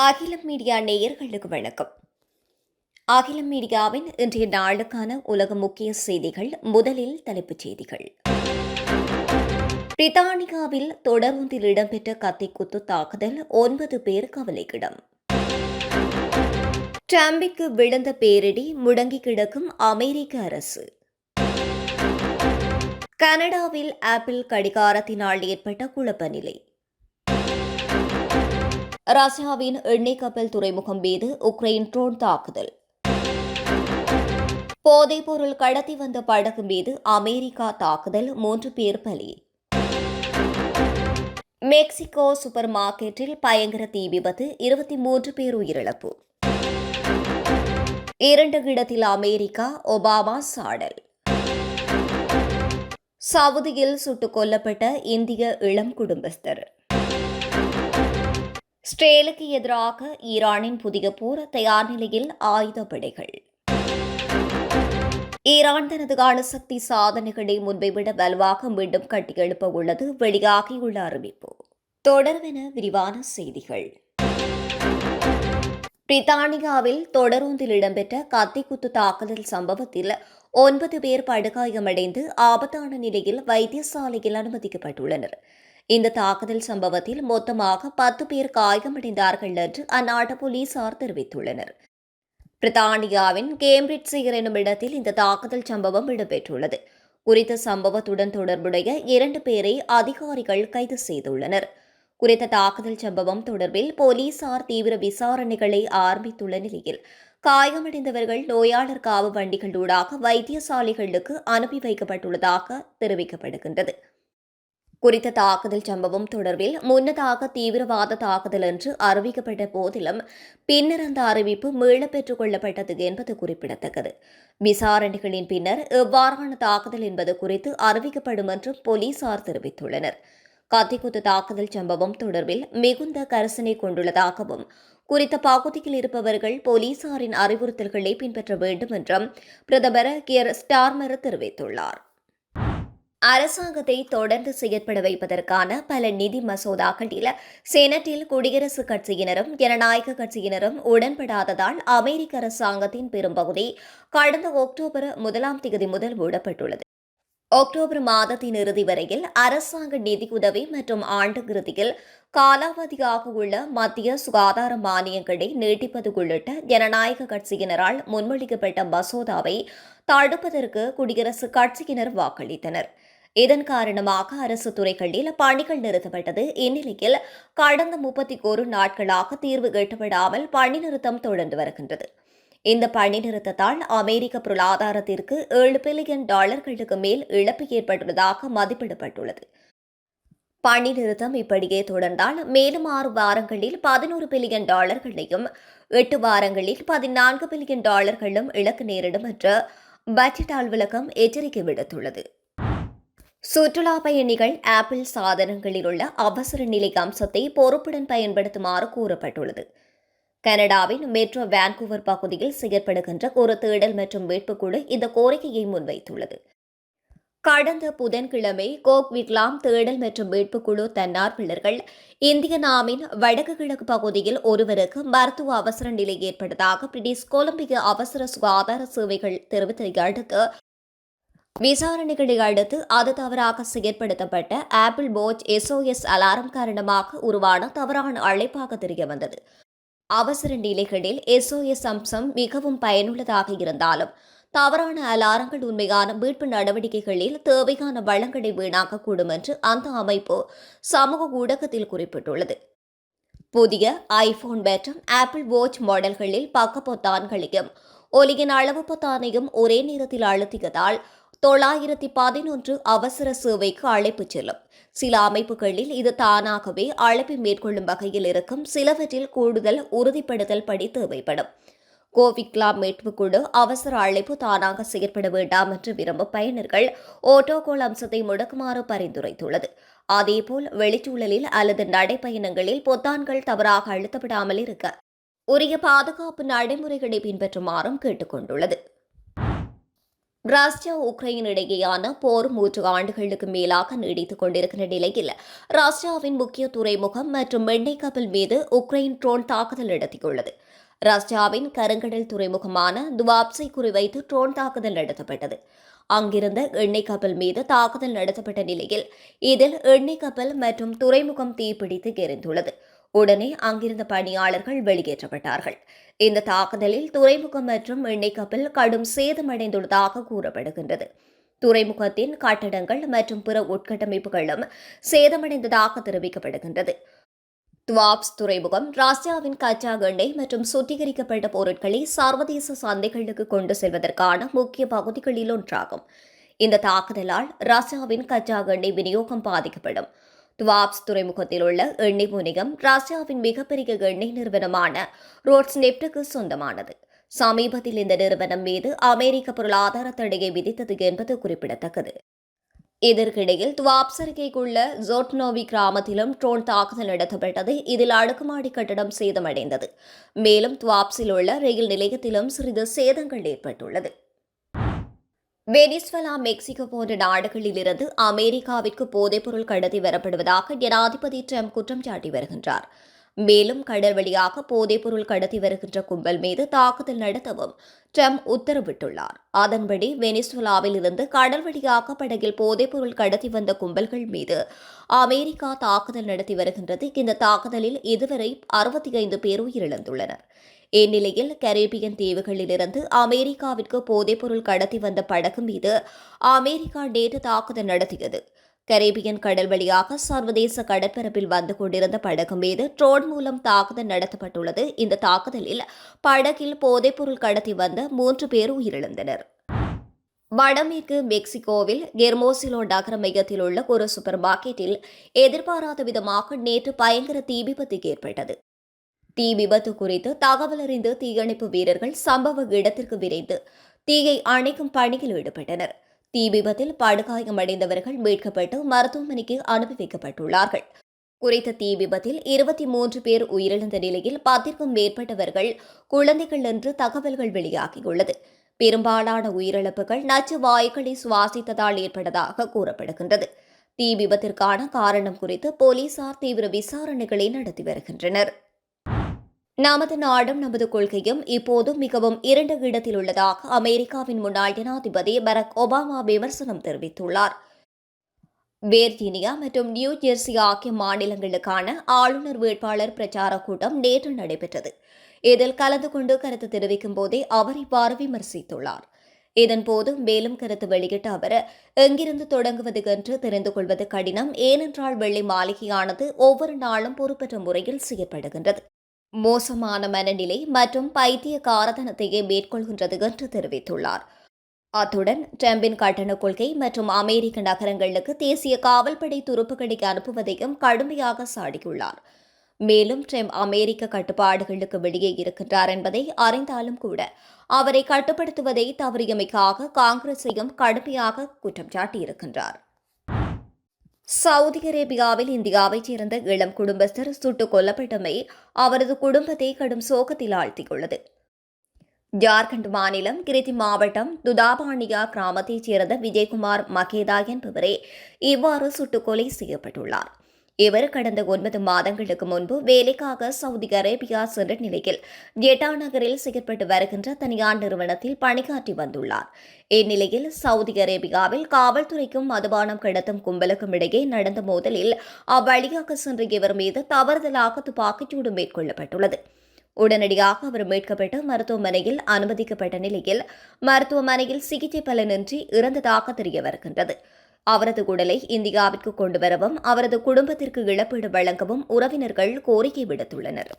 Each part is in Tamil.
அகிலம் மீடியா நேயர்களுக்கு வணக்கம். அகிலம் மீடியாவின் இன்றைய நாளுக்கான உலக முக்கிய செய்திகள் முதலில் தலைப்புச் செய்திகள். பிரித்தானியாவில் தொடர்ந்தில் இடம்பெற்ற கத்திக்குத்து தாக்குதல் ஒன்பது பேர் கவலைக்கிடம். டிரம்பிற்கு விழுந்த பேரிடி முடங்கி கிடக்கும் அமெரிக்க அரசு. கனடாவில் ஆப்பிள் கடிகாரத்தினால் ஏற்பட்ட குழப்ப நிலை. ரஷ்யாவின் எண்ணெய் கப்பல் துறைமுகம் மீது உக்ரைன் ட்ரோன் தாக்குதல். போதைப்பொருள் கடத்தி வந்த படகு மீது அமெரிக்கா தாக்குதல் மூன்று பேர் பலி. மெக்சிகோ சூப்பர் மார்க்கெட்டில் பயங்கர தீ விபத்து இருபத்தி மூன்று பேர் உயிரிழப்பு. இரண்டு இடத்தில் அமெரிக்கா ஒபாமா சாடல். சவுதியில் சுட்டுக் கொல்லப்பட்ட இந்திய இளம் குடும்பஸ்தர். இஸ்ரேலுக்கு எதிராக ஈரானின் புதிய போர் தயார் நிலையில் ஆயுதப்படைகள் ஈரான் தனது அணுசக்தி சாதனைகளை முன்பை விட வலுவாக மீண்டும் கட்டியெழுப்ப உள்ளது வெளியாகியுள்ள அறிவிப்பு. தொடர்வென விரிவான செய்திகள். பிரித்தானியாவில் தொடரூந்தில் இடம்பெற்ற கத்திக்குத்து தாக்குதல் சம்பவத்தில் ஒன்பது பேர் படுகாயமடைந்து ஆபத்தான நிலையில் வைத்தியசாலையில் அனுமதிக்கப்பட்டுள்ளனர். இந்த தாக்குதல் சம்பவத்தில் மொத்தமாக பத்து பேர் காயமடைந்தார்கள் என்று அந்நாட்டு போலீசார் தெரிவித்துள்ளனர். பிரித்தானியாவின் கேம்பிரிட்ஜ் எனும் இடத்தில் இந்த தாக்குதல் சம்பவம் இடம்பெற்றுள்ளது. குறித்த சம்பவத்துடன் தொடர்புடைய இரண்டு பேரை அதிகாரிகள் கைது செய்துள்ளனர். குறித்த தாக்குதல் சம்பவம் தொடர்பில் போலீசார் தீவிர விசாரணைகளை ஆரம்பித்துள்ள நிலையில் காயமடைந்தவர்கள் நோயாளர் காவு வண்டிகளூடாக வைத்தியசாலைகளுக்கு அனுப்பி வைக்கப்பட்டுள்ளதாக தெரிவிக்கப்படுகின்றது. குறித்த தாக்குதல் சம்பவம் தொடர்பில் முன்னதாக தீவிரவாத தாக்குதல் என்று அறிவிக்கப்பட்ட போதிலும் பின்னர் அந்த அறிவிப்பு மீளப் பெற்றுக் கொள்ளப்பட்டது என்பது குறிப்பிடத்தக்கது. விசாரணைகளின் பின்னர் எவ்வாறான தாக்குதல் என்பது குறித்து அறிவிக்கப்படும் என்று போலீசார் தெரிவித்துள்ளனர். கத்திக்குத்து தாக்குதல் சம்பவம் தொடர்பில் மிகுந்த கரிசனை கொண்டுள்ளதாகவும் குறித்த பகுதியில் இருப்பவர்கள் போலீசாரின் அறிவுறுத்தல்களை பின்பற்ற வேண்டும் என்றும் பிரதமர் கியர் ஸ்டார்மர் தெரிவித்துள்ளார். அரசாங்கத்தை தொடர்ந்து செயற்பட வைப்பதற்கான பல நிதி மசோதாக்களில் செனட்டில் குடியரசுக் கட்சியினரும் ஜனநாயக கட்சியினரும் உடன்படாததால் அமெரிக்க அரசாங்கத்தின் பெரும்பகுதி கடந்த அக்டோபர் முதலாம் தேதி முதல் மூடப்பட்டுள்ளது. அக்டோபர் மாதத்தின் இறுதி வரையில் அரசாங்க நிதியுதவி மற்றும் ஆண்டு இறுதியில் காலாவதியாக உள்ள மத்திய சுகாதார மானியங்களை நீட்டிப்பது உள்ளிட்ட ஜனநாயக கட்சியினரால் முன்மொழிக்கப்பட்ட மசோதாவை தடுப்பதற்கு குடியரசுக் கட்சியினர் வாக்களித்தனர். இதன் காரணமாக அரசு துறைகளில் பணிகள் நிறுத்தப்பட்டது. இந்நிலையில் கடந்த முப்பத்தி ஒரு நாட்களாக தீர்வு எட்டப்படாமல் பணி நிறுத்தம் தொடர்ந்து வருகின்றது. இந்த பணி நிறுத்தத்தால் அமெரிக்க பொருளாதாரத்திற்கு ஏழு பில்லியன் டாலர்களுக்கு மேல் இழப்பு ஏற்பட்டுள்ளதாக மதிப்பிடப்பட்டுள்ளது. பணி நிறுத்தம் இப்படியே தொடர்ந்தால் மேலும் ஆறு வாரங்களில் பதினோரு பில்லியன் டாலர்களையும் எட்டு வாரங்களில் பதினான்கு பில்லியன் டாலர்களும் இழக்க நேரிடும் என்று பட்ஜெட் அலுவலகம் எச்சரிக்கை விடுத்துள்ளது. சுற்றுலா பயணிகள் ஆப்பிள் சாதனங்களில் உள்ள அவசர நிலை அம்சத்தை பொறுப்புடன் பயன்படுத்துமாறு கூறப்பட்டுள்ளது. கனடாவின் மெட்ரோ வான்கூவர் பகுதியில் செயற்படுகின்ற ஒரு தேடல் மற்றும் மீட்புக்குழு இந்த கோரிக்கையை முன்வைத்துள்ளது. கடந்த புதன்கிழமை கோக் விக்லாம் தேடல் மற்றும் மீட்புக்குழு தன்னார்வலர்கள் இந்திய நாமின் வடக்கு கிழக்கு பகுதியில் ஒருவருக்கு மருத்துவ அவசர நிலை ஏற்பட்டதாக பிரிட்டிஷ் கொலம்பிய அவசர சுகாதார சேவைகள் தெரிவித்ததை அடுத்து விசாரணைகளை அடுத்து அது தவறாக செயற்படுத்தப்பட்ட ஆப்பிள் வாட்ச் எஸ்ஓஎஸ் அலாரம் காரணமாக உருவான தவறான அழைப்பாக தெரிய வந்தது. அவசர நிலைகளில் எஸ்ஓஎஸ் அம்சம் மிகவும் பயனுள்ளதாக இருந்தாலும் தவறான அலாரங்கள் உண்மையான மீட்பு நடவடிக்கைகளில் தேவையான வளங்களை வீணாக்கக்கூடும் என்று அந்த அமைப்பு சமூக ஊடகத்தில் குறிப்பிட்டுள்ளது. புதிய ஐபோன் மற்றும் ஆப்பிள் வாட்ச் மாடல்களில் பக்க பொத்தான்களையும் ஒலியின் அளவு பொத்தானையும் ஒரே நேரத்தில் அழுத்தியதால் தொள்ளாயிரத்தி பதினொன்று அவசர சேவைக்கு அழைப்பு செல்லும். சில அமைப்புகளில் இது தானாகவே அழைப்பை மேற்கொள்ளும் வகையில் இருக்கும். சிலவற்றில் கூடுதல் உறுதிப்படுத்தல் படி தேவைப்படும். கோவிக்லா மீட்பு குழு அவசர அழைப்பு தானாக செயற்பட வேண்டாம் என்று விரும்பும் பயனர்கள் ஓட்டோகோல் அம்சத்தை முடக்குமாறு பரிந்துரைத்துள்ளது. அதேபோல் வெளிச்சூழலில் அல்லது நடைப்பயணங்களில் பொத்தான்கள் தவறாக அழுத்தப்படாமல் இருக்க உரிய பாதுகாப்பு நடைமுறைகளை பின்பற்றுமாறும் கேட்டுக் கொண்டுள்ளது. ரஷ்யா உக்ரைன் இடையேயான போர் மூன்று ஆண்டுகளுக்கு மேலாக நீடித்துக் கொண்டிருக்கிற நிலையில் ரஷ்யாவின் முக்கிய துறைமுகம் மற்றும் எண்ணெய் கப்பல் மீது உக்ரைன் ட்ரோன் தாக்குதல் நடத்தியுள்ளது. ரஷ்யாவின் கருங்கடல் துறைமுகமான துவாப்ஸை குறிவைத்து ட்ரோன் தாக்குதல் நடத்தப்பட்டது. அங்கிருந்த எண்ணெய் கப்பல் மீது தாக்குதல் நடத்தப்பட்ட நிலையில் இதில் எண்ணெய் கப்பல் மற்றும் துறைமுகம் தீப்பிடித்து எரிந்துள்ளது. உடனே அங்கிருந்த பணியாளர்கள் வெளியேற்றப்பட்டார்கள். இந்த தாக்குதலில் துறைமுகம் மற்றும் எண்ணெய் கப்பல் கடும் சேதமடைந்துள்ளதாக கூறப்படுகின்றது. துறைமுகத்தின் கட்டடங்கள் மற்றும் பிற உட்கட்டமைப்புகளும் சேதமடைந்ததாக தெரிவிக்கப்படுகின்றது. துவாப்ஸ் துறைமுகம் ரஷ்யாவின் கச்சா எண்ணெய் மற்றும் சுத்திகரிக்கப்பட்ட பொருட்களை சர்வதேச சந்தைகளுக்கு கொண்டு செல்வதற்கான முக்கிய பகுதிகளில் ஒன்றாகும். இந்த தாக்குதலால் ரஷ்யாவின் கச்சா எண்ணெய் விநியோகம் பாதிக்கப்படும். துவாப்ஸ் துறைமுகத்தில் உள்ள எண்ணெய் முனையம் ரஷ்யாவின் மிகப்பெரிய எண்ணெய் நிறுவனமான ரோட்ஸ் நெப்டுக்கு சொந்தமானது. சமீபத்தில் இந்த நிறுவனம் மீது அமெரிக்க பொருளாதார தடையை விதித்தது என்பது குறிப்பிடத்தக்கது. இதற்கிடையில் துவாப்ஸ் ஜோட்னோவி கிராமத்திலும் ட்ரோன் தாக்குதல் நடத்தப்பட்டது இதில் அடுக்குமாடி கட்டடம் சேதமடைந்தது. மேலும் துவாப்ஸில் உள்ள ரயில் நிலையத்திலும் சிறிது சேதங்கள் ஏற்பட்டுள்ளது. வெனிஸ்வலா மெக்சிகோ போன்ற நாடுகளிலிருந்து அமெரிக்காவிற்கு போதைப்பொருள் கடத்தி வரப்படுவதாக ஜனாதிபதி ட்ரம்ப் குற்றம் சாட்டி வருகின்றார். மேலும் கடல் வழியாக போதைப்பொருள் கடத்தி வருகின்ற கும்பல் மீது தாக்குதல் நடத்தவும் ட்ரம்ப் உத்தரவிட்டுள்ளார். அதன்படி வெனிசுலாவில் இருந்து கடல் வழியாக படகில் போதைப்பொருள் கடத்தி வந்த கும்பல்கள் மீது அமெரிக்கா தாக்குதல் நடத்தி வருகின்றது. இந்த தாக்குதலில் இதுவரை அறுபத்தி ஐந்து பேர் உயிரிழந்துள்ளனர். இந்நிலையில் கரேபியன் தீவுகளிலிருந்து அமெரிக்காவிற்கு போதைப்பொருள் கடத்தி வந்த படகு மீது அமெரிக்கா நேற்று தாக்குதல் நடத்தியது. கரேபியன் கடல் வழியாக சர்வதேச கடற்பரப்பில் வந்து கொண்டிருந்த படகு மீது ட்ரோன் மூலம் தாக்குதல் நடத்தப்பட்டுள்ளது. இந்த தாக்குதலில் படகில் போதைப்பொருள் கடத்தி வந்த மூன்று பேர் உயிரிழந்தனர். வடமேற்கு மெக்சிகோவில் கெர்மோசிலோ நகர மையத்தில் உள்ள ஒரு சூப்பர் மார்க்கெட்டில் எதிர்பாராத விதமாக நேற்று பயங்கர தீ விபத்து ஏற்பட்டது. தீ விபத்து குறித்து தகவல் அறிந்து தீயணைப்பு வீரர்கள் சம்பவ இடத்திற்கு விரைந்து தீயை அணைக்கும் பணியில் ஈடுபட்டனர். தீ விபத்தில் படுகாயமடைந்தவர்கள் மீட்கப்பட்டு மருத்துவமனைக்கு அனுப்பி வைக்கப்பட்டுள்ளார்கள் குறித்த தீ விபத்தில் இருபத்தி மூன்று பேர் உயிரிழந்த நிலையில் பத்திற்கும் மேற்பட்டவர்கள் குழந்தைகள் என்று தகவல்கள் வெளியாகியுள்ளது. பெரும்பாலான உயிரிழப்புகள் நச்சு வாயுக்களை சுவாசித்ததால் ஏற்பட்டதாக கூறப்படுகின்றது. தீ விபத்திற்கான காரணம் குறித்து போலீசார் தீவிர விசாரணைகளை நடத்தி வருகின்றனர். நமது நாடும் நமது கொள்கையும் இப்போது மிகவும் இரண்டு இடத்தில் உள்ளதாக அமெரிக்காவின் முன்னாள் ஜனாதிபதி பரக் ஒபாமா விமர்சனம் தெரிவித்துள்ளார். வேர்ஜீனியா மற்றும் நியூ ஜெர்சி ஆகிய மாநிலங்களுக்கான ஆளுநர் வேட்பாளர் பிரச்சார கூட்டம் நேற்று நடைபெற்றது. இதில் கலந்து கொண்டு கருத்து தெரிவிக்கும் போதே அவர் இவ்வாறு விமர்சித்துள்ளார். இதன்போது மேலும் கருத்து வெளியிட்ட அவர் எங்கிருந்து தொடங்குவது என்று தெரிந்து கொள்வது கடினம். ஏனென்றால் வெள்ளை மாளிகையானது ஒவ்வொரு நாளும் பொறுப்பற்ற முறையில் செய்யப்படுகின்றது. மோசமான மனநிலை மற்றும் பைத்திய காரதனத்தையே மேற்கொள்கின்றது என்று தெரிவித்துள்ளார். அத்துடன் டிரம்பின் கட்டண கொள்கை மற்றும் அமெரிக்க நகரங்களுக்கு தேசிய காவல்படை துருப்புக்களை அனுப்புவதையும் கடுமையாக சாடியுள்ளார். மேலும் ட்ரம்ப் அமெரிக்க கட்டுப்பாடுகளுக்கு வெளியே இருக்கின்றார் என்பதை அறிந்தாலும் கூட அவரை கட்டுப்படுத்துவதை தவறியமைக்காக காங்கிரஸையும் கடுமையாக குற்றம் சாட்டியிருக்கின்றார் சவுதி அரேபியாவில் இந்தியாவைச் சேர்ந்த இளம் குடும்பஸ்தர் சுட்டுக் கொல்லப்பட்டமை அவரது குடும்பத்தை கடும் சோகத்தில் ஆழ்த்தியுள்ளது. ஜார்க்கண்ட் மாநிலம் கிருதி மாவட்டம் துதாபானியா கிராமத்தைச் சேர்ந்த விஜயகுமார் மகேதா என்பவரே இவ்வாறு சுட்டுக்கொலை செய்யப்பட்டுள்ளார். இவர் கடந்த ஒன்பது மாதங்களுக்கு முன்பு வேலைக்காக சவுதி அரேபியா சென்ற நிலையில் ஜெட்டா நகரில் செயற்பட்டு வருகின்ற தனியார் நிறுவனத்தில் பணியாற்றி வந்துள்ளார். இந்நிலையில் சவுதி அரேபியாவில் காவல்துறைக்கும் மதுபானம் கடத்தும் கும்பலுக்கும் இடையே நடந்த மோதலில் அவ்வழியாக சென்ற இவர் மீது தவறுதலாக துப்பாக்கிச்சூடு மேற்கொள்ளப்பட்டுள்ளது. உடனடியாக அவர் மீட்கப்பட்டு மருத்துவமனையில் அனுமதிக்கப்பட்ட நிலையில் மருத்துவமனையில் சிகிச்சை பலனின்றி இறந்ததாக தெரிய வருகின்றது. அவரது உடலை இந்தியாவிற்கு கொண்டு வரவும் அவரது குடும்பத்திற்கு இழப்பீடு வழங்கவும் உறவினர்கள் கோரிக்கை விடுத்துள்ளனர்.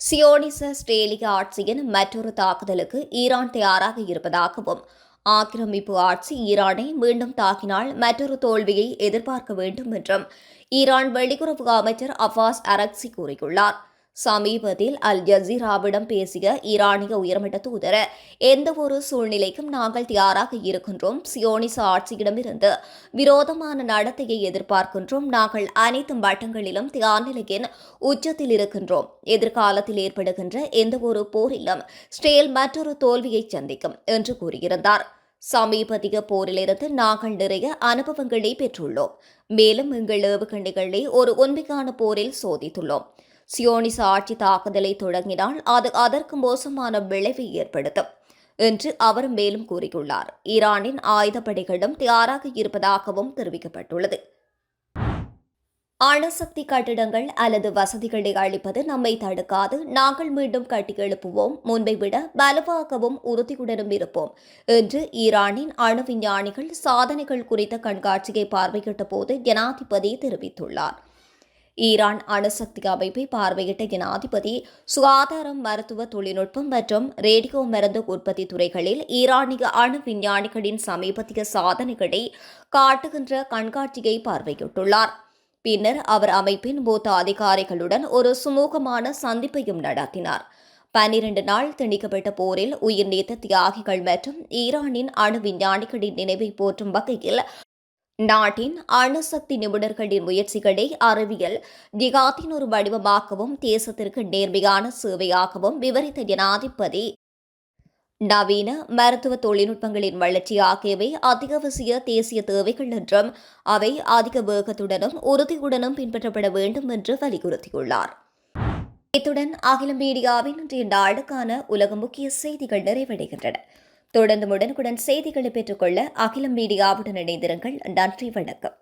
சியோனிச ஸ்ட்ரேலிய ஆட்சியின் மற்றொரு தாக்குதலுக்கு ஈரான் தயாராக இருப்பதாகவும் ஆக்கிரமிப்பு ஆட்சி ஈரானை மீண்டும் தாக்கினால் மற்றொரு தோல்வியை எதிர்பார்க்க வேண்டும் என்றும் ஈரான் வெளியுறவு அமைச்சர் அஃபாஸ் அரக்சி கூறியுள்ளார். சமீபத்தில் அல் ஜசீராவிடம் பேசிய ஈரானிய உயர்மட்ட தூதர் எந்த ஒரு சூழ்நிலைக்கும் நாங்கள் தயாராக இருக்கின்றோம். சியோனிச ஆட்சியிடமிருந்து விரோதமான நடத்தையை எதிர்பார்க்கின்றோம். நாங்கள் அனைத்து மட்டங்களிலும் தயார் நிலையின் உச்சத்தில் இருக்கின்றோம். எதிர்காலத்தில் ஏற்படுகின்ற எந்த ஒரு போரிலும் ஸ்டேல் மற்றொரு தோல்வியை சந்திக்கும் என்று கூறியிருந்தார். சமீபத்திய போரிலிருந்து நாங்கள் நிறைய அனுபவங்களை பெற்றுள்ளோம். மேலும் எங்கள் ஏவுகணைகளை ஒரு உண்மைக்கான போரில் சோதித்துள்ளோம். சியோனிச ஆட்சி தாக்குதலை தொடங்கினால் அது அதற்கு மோசமான விளைவை ஏற்படுத்தும் என்று அவர் மேலும் கூறியுள்ளார். ஈரானின் ஆயுதப்படைகளும் தயாராக இருப்பதாகவும் தெரிவிக்கப்பட்டுள்ளது. அணுசக்தி கட்டிடங்கள் அல்லது வசதிகளை அளிப்பது நம்மை தடுக்காது. நாங்கள் மீண்டும் கட்டி எழுப்புவோம் முன்பை விட வலுவாகவும் உறுதியுடனும் இருப்போம் என்று ஈரானின் அணு விஞ்ஞானிகள் சாதனைகள் குறித்த கண்காட்சியை பார்வையிட்ட போது ஜனாதிபதி தெரிவித்துள்ளார். ஈரான் அணுசக்தி அமைப்பை பார்வையிட்ட ஜனாதிபதி சுகாதாரம் மருத்துவ தொழில்நுட்பம் மற்றும் ரேடியோ மருந்து உற்பத்தி துறைகளில் ஈரானிய அணு விஞ்ஞானிகளின் சமீபத்திய சாதனைகளை காட்டுகின்ற கண்காட்சியை பார்வையிட்டுள்ளார். பின்னர் அவர் அமைப்பின் மூத்த அதிகாரிகளுடன் ஒரு சுமூகமான சந்திப்பையும் நடத்தினார். பன்னிரண்டு நாள் திணிக்கப்பட்ட போரில் உயிர் நீத்த தியாகிகள் மற்றும் ஈரானின் அணு விஞ்ஞானிகளின் நினைவை போற்றும் வகையில் நாட்டின் அணுசக்தி நிபுணர்களின் முயற்சிகளை அறிவியல் திகாத்தின் ஒரு வடிவமாகவும் தேசத்திற்கு நேர்மையான சேவையாகவும் விவரித்த ஜனாதிபதி. நவீன மருத்துவ தொழில்நுட்பங்களின் வளர்ச்சி ஆகியவை அத்தியாவசிய தேசிய தேவைகள் என்றும் அவை அதிக வேகத்துடனும் உறுதியுடனும் பின்பற்றப்பட வேண்டும் என்று வலியுறுத்தியுள்ளார். இத்துடன் அகில மீடியாவின் இன்றைய நாளுக்கான உலக முக்கிய செய்திகள் நிறைவடைகின்றன. தொடர்ந்து உடனுக்குடன் செய்திகளை பெற்றுக்கொள்ள அகிலம் மீடியாவுடன் இணைந்திருங்கள். நன்றி வணக்கம்.